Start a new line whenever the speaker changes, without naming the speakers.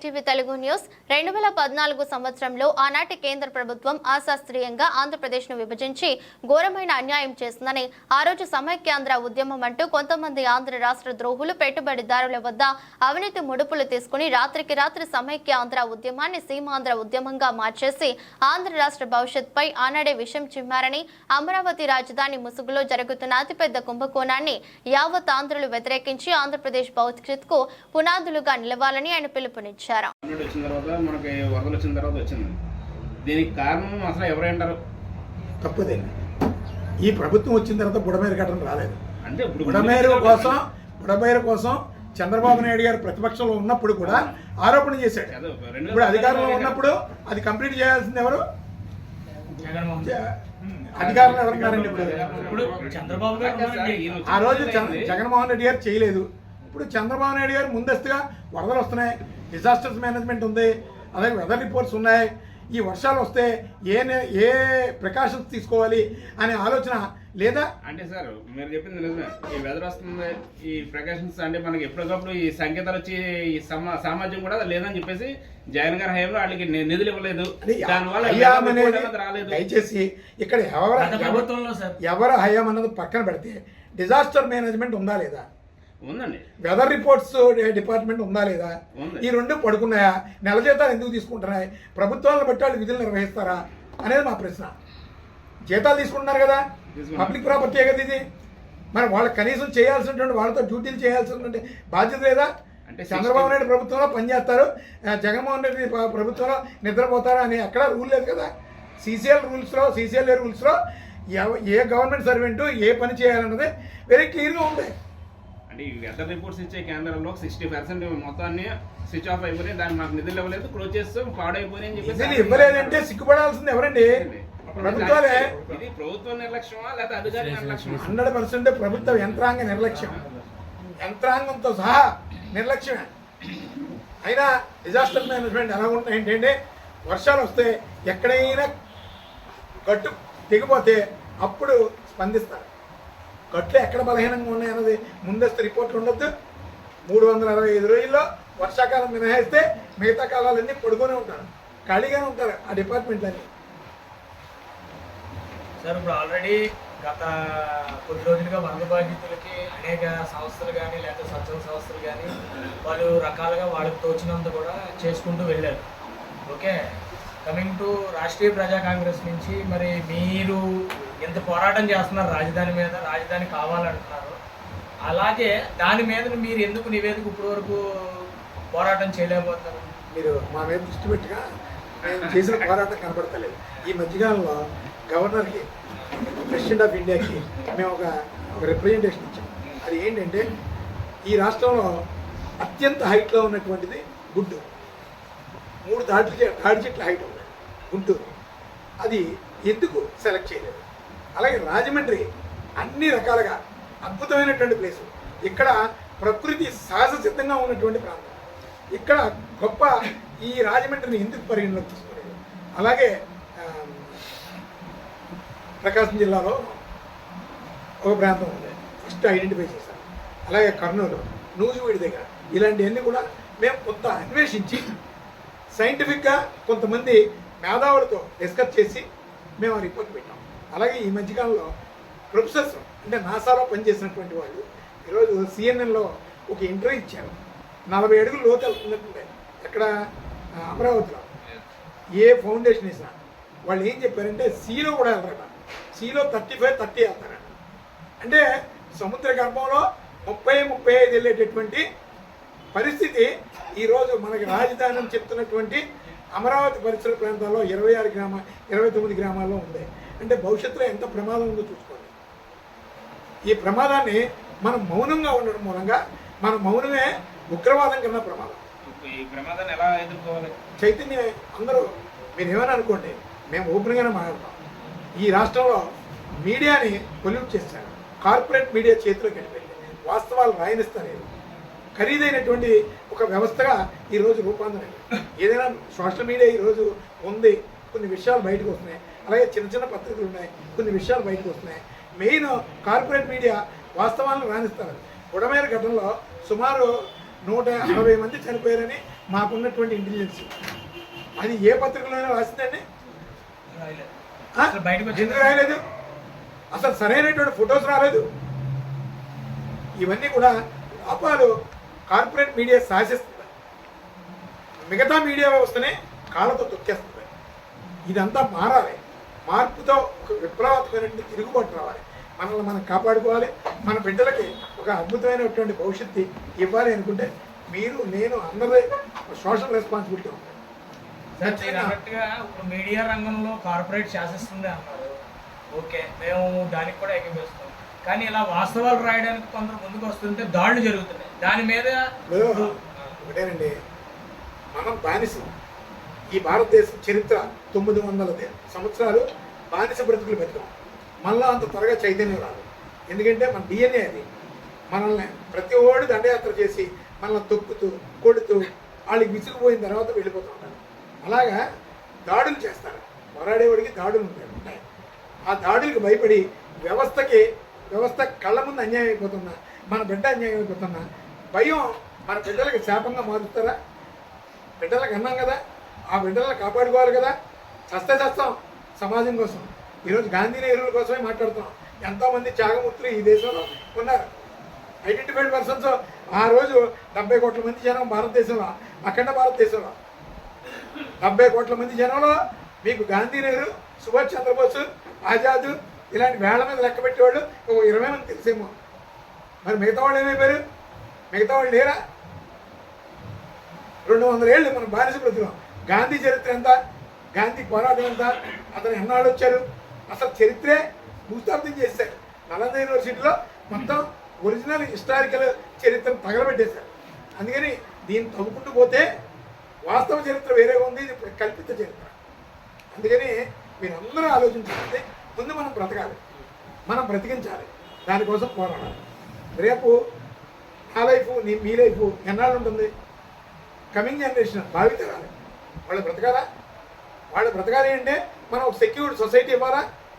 ETV Telugu news. రెండు వేల పద్నాలుగు సంవత్సరంలో ఆనాటి కేంద్ర ప్రభుత్వం అశాస్త్రీయంగా ఆంధ్రప్రదేశ్ను విభజించి ఘోరమైన అన్యాయం చేసిందని ఆ రోజు సమైక్యాంధ్ర ఉద్యమం అంటూ కొంతమంది ఆంధ్ర రాష్ట్ర ద్రోహులు పెట్టుబడిదారుల వద్ద అవినీతి ముడుపులు తీసుకుని రాత్రికి రాత్రి సమైక్యాంధ్ర ఉద్యమాన్ని సీమాంధ్ర ఉద్యమంగా మార్చేసి ఆంధ్ర రాష్ట్ర భవిష్యత్పై ఆనాడే విషం చిమ్మారని అమరావతి రాజధాని ముసుగులో జరుగుతున్న అతిపెద్ద కుంభకోణాన్ని యావత్ ఆంధ్రులు వ్యతిరేకించి ఆంధ్రప్రదేశ్ భవిష్యత్కు పునాదులుగా నిలవాలని ఆయన పిలుపునిచ్చారు.
వచ్చిన తర్వాత మనకి వరదలు వచ్చిన తర్వాత వచ్చింది. దీనికి కారణం అసలు ఎవరైంటారు
తప్పుదేండి ఈ ప్రభుత్వం వచ్చిన తర్వాత బుడమేరు కట్టడం రాలేదు.
అంటే
బుడమేరు కోసం బుడమేరు కోసం చంద్రబాబు నాయుడు గారు ప్రతిపక్షంలో ఉన్నప్పుడు కూడా ఆరోపణ చేశాడు. ఇప్పుడు అధికారంలో ఉన్నప్పుడు అది కంప్లీట్ చేయాల్సింది ఎవరు? అధికారంలో ఎవరున్నారండి ఇప్పుడు? ఆ రోజు? జగన్మోహన్ రెడ్డి గారు చేయలేదు. ఇప్పుడు చంద్రబాబు నాయుడు గారు ముందస్తుగా వరదలు వస్తున్నాయి డిజాస్టర్స్ మేనేజ్మెంట్ ఉంది అలాగే వెదర్ రిపోర్ట్స్ ఉన్నాయి. ఈ వర్షాలు వస్తే ఏ నే- ఏ ప్రికాషన్స్ తీసుకోవాలి అనే ఆలోచన లేదా?
అంటే సార్ మీరు చెప్పింది నిజమే. ఈ వెదర్ వస్తుంది ఈ ప్రికాషన్స్ అంటే మనకి ఎప్పటికప్పుడు ఈ సంకేతాలు వచ్చి ఈ సమా కూడా లేదని చెప్పేసి జగన్ గారి హయాంలో వాళ్ళకి నిధులు ఇవ్వలేదు. దానివల్ల
దయచేసి ఇక్కడ ఎవరు ఎవరు హయాం అన్నది పక్కన పెడితే డిజాస్టర్ మేనేజ్మెంట్ ఉందా లేదా?
ఉందండి.
వెదర్ రిపోర్ట్స్ డిపార్ట్మెంట్ ఉందా లేదా. ఈ రెండు పడుకున్నాయా? నెల జీతాలు ఎందుకు తీసుకుంటున్నాయి? ప్రభుత్వాలను బట్టి వాళ్ళు విధులు నిర్వహిస్తారా? అనేది మా ప్రశ్న. జీతాలు తీసుకుంటున్నారు కదా. పబ్లిక్ ప్రాపర్టీ కదా ఇది? మరి వాళ్ళకి కనీసం చేయాల్సినటువంటి వాళ్ళతో డ్యూటీలు చేయాల్సినటువంటి బాధ్యత లేదా?
అంటే
చంద్రబాబు
60
నాయుడు ప్రభుత్వంలో పనిచేస్తారు. జగన్మోహన్ రెడ్డి ప్ర- ప్రభుత్వంలో నిద్రపోతారు అని ఎక్కడ రూల్ లేదు కదా? సీసీఎల్ రూల్స్లో సీసీఎల్ రూల్స్లో ఏ గవర్నమెంట్ సర్వెంట్ ఏ పని చేయాలన్నది వెరీ క్లియర్గా ఉంది.
అంటే ఈ వెదర్ రిపోర్ట్స్ ఇచ్చే కేంద్రంలో సిక్స్టీ పర్సెంట్ మొత్తాన్ని స్విచ్ ఆఫ్ అయిపోయి దాన్ని మాకు నిధులు ఇవ్వలేదు. క్లోజ్ చేస్తాం. పాడైపోయి అని చెప్పేసి
నిధులు ఇవ్వలేదంటే సిగ్గుపడాల్సింది ఎవరండి? ప్రభుత్వాలే.
ఇది ప్రభుత్వ నిర్లక్ష్యమా? లేదా అధికారి నిర్లక్ష్యమా?
హండ్రెడ్ పర్సెంట్ ప్రభుత్వ యంత్రాంగ నిర్లక్ష్యం. యంత్రాంగంతో సహా నిర్లక్ష్యమే. అయినా డిజాస్టర్ మేనేజ్మెంట్ ఎలా ఉంటాయి ఏంటంటే వర్షాలు వస్తే ఎక్కడైనా గట్టు తెగిపోతే అప్పుడు స్పందిస్తారు. గట్లు ఎక్కడ బలహీనంగా ఉన్నాయన్నది ముందస్తు రిపోర్ట్లు ఉండొద్దు. మూడు వందల అరవై ఐదు రోజుల్లో వర్షాకాలం మినహాయిస్తే మిగతా కాలాలన్నీ పడుకొని ఉంటారు. ఖాళీగానే ఉంటారు ఆ డిపార్ట్మెంట్లన్నీ.
సార్ ఇప్పుడు ఆల్రెడీ గత కొద్ది రోజులుగా వరద బాధితులకి అనేక సంస్థలు కానీ లేకపోతే స్వచ్ఛంద సంస్థలు కానీ వాళ్ళు రకాలుగా వాళ్ళకి తోచినంత కూడా చేసుకుంటూ వెళ్ళారు. ఓకే? కమింగ్ టు రాష్ట్రీయ ప్రజా కాంగ్రెస్ నుంచి మరి మీరు ఎంత పోరాటం చేస్తున్నారు రాజధాని మీద రాజధాని కావాలంటున్నారు. అలాగే దాని మీద మీరు ఎందుకు నివేదిక ఇప్పటి వరకు పోరాటం చేయలేకపోతున్నారు?
మీరు మా మీద దృష్టి పెట్టిగా మేము చేసిన పోరాటం కనపడతలేదు. ఈ మధ్యకాలంలో గవర్నర్కి ప్రెసిడెంట్ ఆఫ్ ఇండియాకి మేము ఒక ఒక రిప్రజెంటేషన్ ఇచ్చాం. అది ఏంటంటే ఈ రాష్ట్రంలో అత్యంత హైట్లో ఉన్నటువంటిది గుంటూరు. మూడు దాటి దాడి చెట్ల హైట్ ఉంది గుంటూరు. అది ఎందుకు సెలెక్ట్ చేయలేదు? అలాగే రాజమండ్రి అన్ని రకాలుగా అద్భుతమైనటువంటి ప్లేసు ఇక్కడ ప్రకృతి సహజ సిద్ధంగా ఉన్నటువంటి ప్రాంతం. ఇక్కడ గొప్ప ఈ రాజమండ్రిని ఎందుకు పరిగణలోకి తీసుకోలేదు? అలాగే ప్రకాశం జిల్లాలో ఒక ప్రాంతం ఉంది. ఫస్ట్ ఐడెంటిఫై చేశారు. అలాగే కర్నూలు నూజివీడి దగ్గర. ఇలాంటివన్నీ కూడా మేము కొంత అన్వేషించి సైంటిఫిక్గా కొంతమంది మేధావులతో డిస్కస్ చేసి మేము ఆ రిపోర్ట్ పెట్టాం. అలాగే ఈ మధ్యకాలంలో ప్రొఫెసర్స్ అంటే నాసాలో పనిచేసినటువంటి వాళ్ళు ఈరోజు సిఎన్ఎన్లో ఒక ఇంటర్వ్యూ ఇచ్చారు. నలభై అడుగులు లోతు వెళ్తున్నట్టుండే ఎక్కడ అమరావతిలో. ఏ ఫౌండేషన్ వేసినా వాళ్ళు ఏం చెప్పారంటే సీలో కూడా వెళ్తారట. సీలో థర్టీ ఫైవ్ థర్టీ వెళ్తారట. అంటే సముద్ర గర్భంలో ముప్పై ముప్పై ఐదు వెళ్ళేటటువంటి పరిస్థితి ఈరోజు మనకి రాజధాని చెప్తున్నటువంటి అమరావతి పరిసర ప్రాంతాల్లో ఇరవై ఆరు గ్రామ ఇరవై తొమ్మిది గ్రామాల్లో ఉంది. అంటే భవిష్యత్తులో ఎంత ప్రమాదం ఉందో చూసుకోండి ఈ ప్రమాదాన్ని మనం మౌనంగా ఉండడం మూలంగా మన మౌనమే ఉగ్రవాదం కన్నా ప్రమాదం.
ఈ ప్రమాదాన్ని ఎలా ఎదుర్కోవాలి?
చైతన్య అందరూ మీరు ఏమైనా అనుకోండి మేము ఓపెన్గానే మాట్లాడతాం. ఈ రాష్ట్రంలో మీడియాని పొల్యూట్ చేశారు. కార్పొరేట్ మీడియా చేతిలోకి వెళ్ళిపోయింది. వాస్తవాలు రాయనిస్తారు ఖరీదైనటువంటి ఒక వ్యవస్థగా ఈరోజు రూపాంతరం ఏదైనా సోషల్ మీడియా ఈరోజు ఉంది. కొన్ని విషయాలు బయటకు వస్తున్నాయి. అలాగే చిన్న చిన్న పత్రికలు ఉన్నాయి. కొన్ని విషయాలు బయటకు వస్తున్నాయి. మెయిన్ కార్పొరేట్ మీడియా వాస్తవాలను రాణిస్తారు. బుడమేర ఘటనలో సుమారు నూట అరవై మంది చనిపోయారని మాకున్నటువంటి ఇంటెలిజెన్స్ అది ఏ పత్రికలోనే రాసిందండి? ఎందుకు రాయలేదు? అసలు సరైనటువంటి ఫొటోస్ రాలేదు? ఇవన్నీ కూడా లోపాలు కార్పొరేట్ మీడియా శాసిస్తుంది మిగతా మీడియా వ్యవస్థనే కాళ్ళతో తొక్కేస్తుంది. ఇదంతా మారాలి. మార్పుతో ఒక విప్లవాత్మకమైన తిరుగుబాటు రావాలి. మనల్ని మనం కాపాడుకోవాలి. మన బిడ్డలకి ఒక అద్భుతమైనటువంటి భవిష్యత్తు ఇవ్వాలి అనుకుంటే మీరు నేను అందరి సోషల్ రెస్పాన్సిబిలిటీ
ఇప్పుడు మీడియా రంగంలో కార్పొరేట్ శాసిస్తుంది అన్నారు. ఓకే మేము దానికి కూడా ఏకీపిస్తాం కానీ ఇలా వాస్తవాలు రాయడానికి కొందరు ముందుకు వస్తుంటే దాడులు జరుగుతున్నాయి. దాని మీద
ఒకటేనండి. మనం బానిసం ఈ భారతదేశం చరిత్ర తొమ్మిది వందల సంవత్సరాలు బానిస బ్రతుకులు బతికాం. మళ్ళా అంత త్వరగా చైతన్యం రాదు. ఎందుకంటే మన డిఎన్ఏ అది. మనల్ని ప్రతి ఓడి దండయాత్ర చేసి మనల్ని తొక్కుతూ కొడుతూ వాళ్ళకి విసిగిపోయిన తర్వాత వెళ్ళిపోతూ ఉంటారు అలాగా దాడులు చేస్తారు. పోరాడేవాడికి దాడులు ఉంటాయి ఉంటాయి. ఆ దాడులకు భయపడి వ్యవస్థకి వ్యవస్థ కళ్ళ ముందు అన్యాయం అయిపోతున్నా మన బిడ్డ అన్యాయం అయిపోతున్నా భయం మన బిడ్డలకి శాపంగా మారుస్తారా? బిడ్డలకు అన్నాం కదా ఆ బిడ్డలను కాపాడుకోవాలి కదా? చస్తే చస్తాం సమాజం కోసం. ఈరోజు గాంధీ నెహ్రూల కోసమే మాట్లాడుతున్నాం. ఎంతోమంది త్యాగమూర్తులు ఈ దేశంలో ఉన్నారు. ఐడెంటిఫైడ్ పర్సన్స్ ఆ రోజు డెబ్బై కోట్ల మంది జనం భారతదేశంలో అఖండ భారతదేశంలో. డెబ్బై కోట్ల మంది జనంలో మీకు గాంధీ నెహ్రూ సుభాష్ చంద్రబోస్ ఆజాద్ ఇలాంటి వేళ్ళ మీద లెక్క పెట్టేవాళ్ళు ఒక ఇరవై మంది తెలిసేమో. మరి మిగతా వాళ్ళు ఏమైపోయారు? మిగతా వాళ్ళు లేరా? రెండు వందల ఏళ్ళు మనం బానిస బ్రతుకున్నాం గాంధీ చరిత్ర ఎంత? గాంధీ పోరాటం ఎంత? అతను ఎన్నాళ్ళు వచ్చారు? అసలు చరిత్రే భూస్థాపితం చేశారు. నలంద యూనివర్సిటీలో మొత్తం ఒరిజినల్ హిస్టారికల్ చరిత్రను తగలబెట్టేశారు. అందుకని దీన్ని తవ్వుకుంటూ పోతే వాస్తవ చరిత్ర వేరేగా ఉంది ఇది కల్పిత చరిత్ర. అందుకని మీరందరూ ఆలోచించాలంటే ముందు మనం బ్రతకాలి. మనం బ్రతికించాలి. దానికోసం పోరాడాలి. రేపు నా లైఫ్ నీ మీ లైఫ్ ఎన్నాళ్ళు ఉంటుంది? కమింగ్ జనరేషన్ భావితరాలు. వాళ్ళు బ్రతకాలా? వాళ్ళు బ్రతకాలి అంటే మనం ఒక సెక్యూర్డ్ సొసైటీ ఇవ్వాలా?